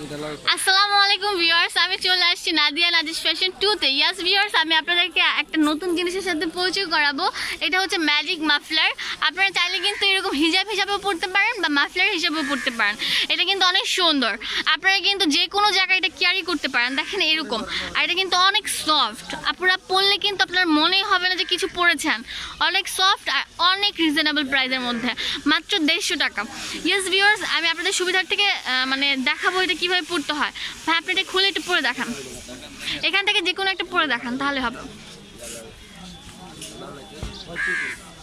আসসালামু আলাইকুম ভিউয়ার্স আমি চলে আসছি নাদিয়া নাজিস ফ্যাশন টুতে ইয়াস ভিউয়ার্স আমি আপনাদেরকে একটা নতুন জিনিসের সাথে পরিচয় করাবো। এটা হচ্ছে ম্যাজিক মাফলার আপনারা চাইলে কিন্তু এরকম হিজাব হিসাবেও পড়তে পারেন বা মাফলার হিসাবেও পড়তে পারেন। এটা কিন্তু অনেক সুন্দর। আপনারা কিন্তু যে কোনো জায়গায় এটা ক্যারি করতে পারেন। দেখেন এরকম। আর এটা কিন্তু অনেক সফট আপনারা পরলে কিন্তু আপনার মনেই হবে না যে কিছু পরেছেন অনেক সফট আর অনেক রিজনেবল প্রাইসের মধ্যে। মাত্র দেড়শো টাকা। ইয়েস ভিউয়ার্স আমি আপনাদের সুবিধার থেকে মানে দেখাবো এটা কীভাবে পড়তে হয়। ভাই, আপনি এটা খুলে একটু পরে দেখান। এখান থেকে যে কোনো একটা পরে দেখান, তাহলে হবে।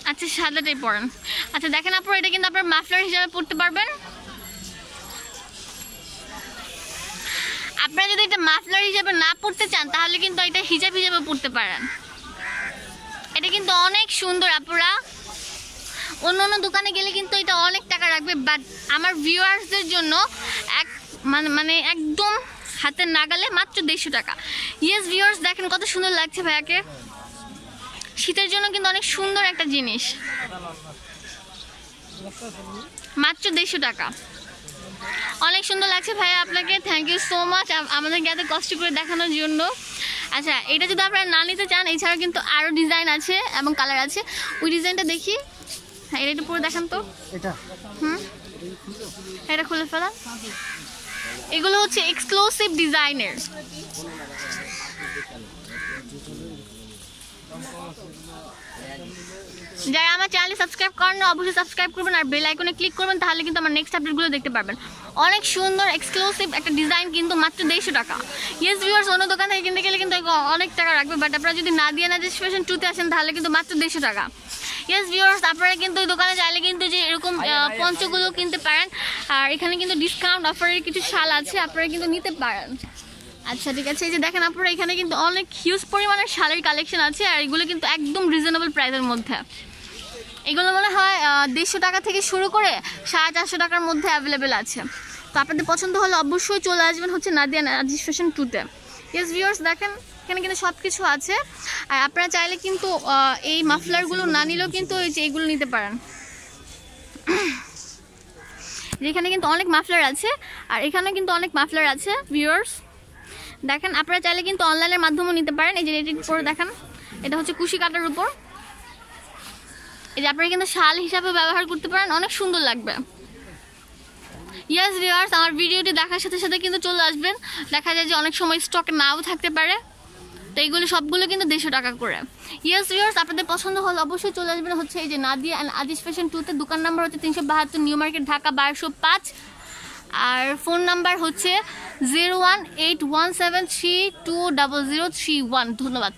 আচ্ছা সাদাটাই পরেন আচ্ছা দেখেন আপনার এটা কিন্তু আপনার মাফলার হিসাবে পড়তে পারবেন। আপনারা যদি এটা মাফলার হিসাবে না পড়তে চান, তাহলে কিন্তু এটা হিজাব হিসাবে পড়তে পারেন। এটা কিন্তু অনেক সুন্দর আপুরা। অন্য অন্য দোকানে গেলে কিন্তু এটা অনেক টাকা রাখবে বাট আমার ভিউয়ার্সদের জন্য এক মানে মানে একদম হাতের নাগালে মাত্র দেড়শো টাকা। ইয়েস ভিউয়ার্স দেখেন কত সুন্দর লাগছে ভাইয়াকে। শীতের জন্য কিন্তু অনেক সুন্দর একটা জিনিস। মাত্র দেড়শো টাকা। অনেক সুন্দর লাগছে ভাইয়া আপনাকে থ্যাংক ইউ সো মাচ আমাদেরকে এত কষ্ট করে দেখানোর জন্য। আচ্ছা এটা যদি আপনারা না নিতে চান এছাড়া কিন্তু আরও ডিজাইন আছে এবং কালার আছে। ওই ডিজাইনটা দেখি। হ্যাঁ এটা একটু পুরো দেখান তো। এটা। হুম? এটা খুলে ফেলা। এগুলো হচ্ছে এক্সক্লুসিভ ডিজাইনের যারা আমার চ্যানেলে সাবস্ক্রাইব করেন অবশ্যই সাবস্ক্রাইব করবেন আর বেল আইকনে ক্লিক করবেন তাহলে কিন্তু আমার নেক্সট আপডেটগুলো দেখতে পারবেন। অনেক সুন্দর এক্সক্লুসিভ একটা ডিজাইন কিন্তু মাত্র দেড়শো টাকা। ইয়েস ভিউয়ার্স অন্য দোকান থেকে কিনতে গেলে কিন্তু অনেক টাকা রাখবে বাট আপনারা যদি না দিয়ে না যে ফ্যাশন টুতে আসেন তাহলে কিন্তু মাত্র দেড়শো টাকা। ইয়েস ভিউয়ার্স আপনারা কিন্তু ওই দোকানে চাইলে কিন্তু যে এরকম পঞ্চগুলো কিনতে পারেন। আর এখানে কিন্তু ডিসকাউন্ট অফারের কিছু শাল আছে আপনারা কিন্তু নিতে পারেন। আচ্ছা ঠিক আছে। এই যে দেখেন আপনারা, এখানে কিন্তু অনেক হিউজ পরিমাণের শালের কালেকশন আছে, আর এগুলো কিন্তু একদম রিজনেবল প্রাইসের মধ্যে। এগুলো মনে হয় দেড়শো টাকা থেকে শুরু করে সাড়ে চারশো টাকার মধ্যে অ্যাভেলেবেল আছে। তো আপনাদের পছন্দ হলে অবশ্যই চলে আসবেন হচ্ছে নাদিয়া নাজিস ফ্যাশন টুতে ইয়েস ভিউয়ার্স দেখেন, এখানে কিন্তু সব কিছু আছে। আর আপনারা চাইলে কিন্তু এই মাফলারগুলো না নিলেও কিন্তু এই যে এইগুলো নিতে পারেন। যেখানে কিন্তু অনেক মাফলার আছে, আর এখানে কিন্তু অনেক মাফলার আছে ভিউয়ার্স দেখেন, আপনারা চাইলে কিন্তু অনলাইনের মাধ্যমেও নিতে পারেন। এই যে রেটিং করে দেখেন, এটা হচ্ছে কুশি কাটার উপর। এই যে আপনারা কিন্তু শাল হিসাবে ব্যবহার করতে পারেন, অনেক সুন্দর লাগবে। ইয়াস ভিউয়ার্স আমার ভিডিওটি দেখার সাথে সাথে কিন্তু চলে আসবেন। দেখা যায় যে অনেক সময় স্টকে নাও থাকতে পারে। তো এইগুলো সবগুলো কিন্তু দেড়শো টাকা করে। ইয়াস ভিউয়ার্স আপনাদের পছন্দ হলে অবশ্যই চলে আসবেন হচ্ছে এই যে নাদিয়া অ্যান্ড আজিজ ফ্যাশন টুতে দোকান নাম্বার হচ্ছে তিনশো বাহাত্তর, নিউ মার্কেট, ঢাকা বারোশো পাঁচ। আর ফোন নাম্বার হচ্ছে zero one eight one seven three two double zero three one. ধন্যবাদ।